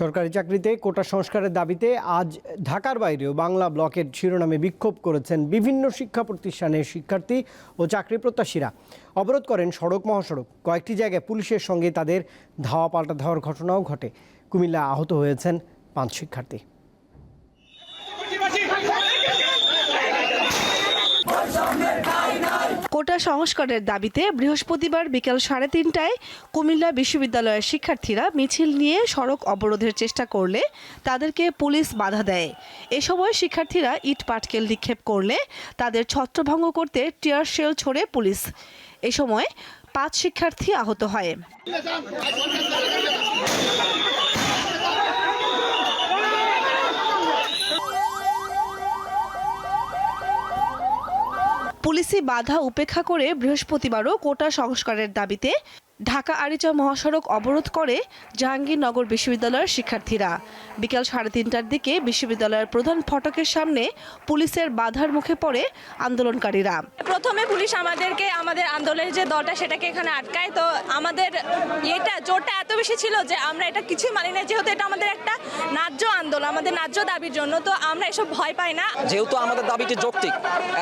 সরকারি চাকরিতে, কোটা সংস্কারের দাবিতে আজ ঢাকার বাইরেও বাংলা ব্লকের শিরোনামে বিক্ষোভ করেছেন বিভিন্ন শিক্ষা প্রতিষ্ঠানের শিক্ষার্থী ও চাকরি প্রত্যাশীরা। অবরোধ করেন সড়ক মহাসড়ক। কয়েকটি জায়গায় পুলিশের সঙ্গে তাদের ধাওয়া পাল্টা ধাওয়ার ঘটনাও ঘটে। কুমিল্লা আহত হয়েছেন পাঁচ শিক্ষার্থী। কোটা সংস্কারের দাবিতে বৃহস্পতিবার বিকেল সাড়ে তিনটায় কুমিল্লা বিশ্ববিদ্যালয়ের শিক্ষার্থীরা মিছিল নিয়ে সড়ক অবরোধের চেষ্টা করলে তাদেরকে পুলিশ বাধা দেয়। এ সময় শিক্ষার্থীরা ইট পাটকেল নিক্ষেপ করলে তাদের ছত্রভঙ্গ করতে টিয়ার শেল ছড়ে পুলিশ। এ সময় পাঁচ শিক্ষার্থী আহত হয়। পুলিশি বাধা উপেক্ষা করে বৃহস্পতিবারও কোটা সংস্কারের দাবিতে ঢাকা আরিচা মহাসড়ক অবরোধ করে জাহাঙ্গীরনগর বিশ্ববিদ্যালয়ের শিক্ষার্থীরা। বিকেল সাড়ে তিনটার দিকে বিশ্ববিদ্যালয়ের প্রধান ফটকের সামনে পুলিশের বাধার মুখে পড়ে আন্দোলনকারীরা। প্রথমে পুলিশ আমাদেরকে আমাদের আন্দোলনের যে দলটা সেটাকে এখানে আটকায়। তো আমাদের এটা জোরটা এত বেশি ছিল যে আমরা এটা কিছুই মানি না যেহেতু এটা আমাদের একটা ন্যায্য আন্দোলন আমাদের ন্যায্য দাবির জন্য। তো আমরা এসব ভয় পাই না। যেহেতু আমাদের দাবিটি যৌক্তিক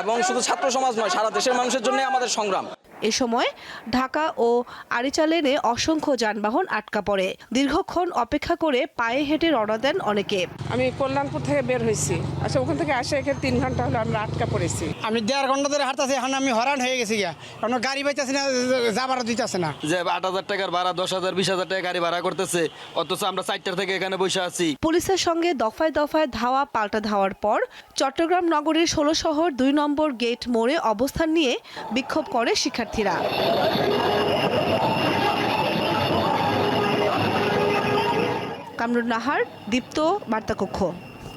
এবং শুধু ছাত্র সমাজ নয় সারা দেশের মানুষের জন্য আমাদের সংগ্রাম। এ সময় ঢাকা ও আরিচা লেনে অসংখ্য যানবাহন আটকা পড়ে। দীর্ঘক্ষণ অপেক্ষা করে পায়ে হেঁটে রওনা দেন অনেকে। আমি কল্যাণপুর থেকে বের হয়েছি। আচ্ছা ওখান থেকে আসে এখানে তিন ঘণ্টা হলো আমরা আটকা পড়েছি। আমি দেড় ঘণ্টা ধরে হাঁটতেছি এখন আমি হরান হয়ে গেছি গিয়া। কারণ গাড়ি পাইতেছি না যাবার দিতেছে না। যে আট হাজার টাকার ভাড়া দশ হাজার বিশ হাজার টাকা গাড়ি ভাড়া করতেছে অথচ আমরা চারটার থেকে এখানে বসে আছি। পুলিশের সঙ্গে দফায় দফায় ধাওয়া পাল্টা ধাওয়ার পর চট্টগ্রাম নগরের ষোলো শহর দুই নম্বর গেট মোড়ে অবস্থান নিয়ে বিক্ষোভ করে শিক্ষার্থীরা। কামরুন নাহার দীপ্ত বার্তাকক্ষ।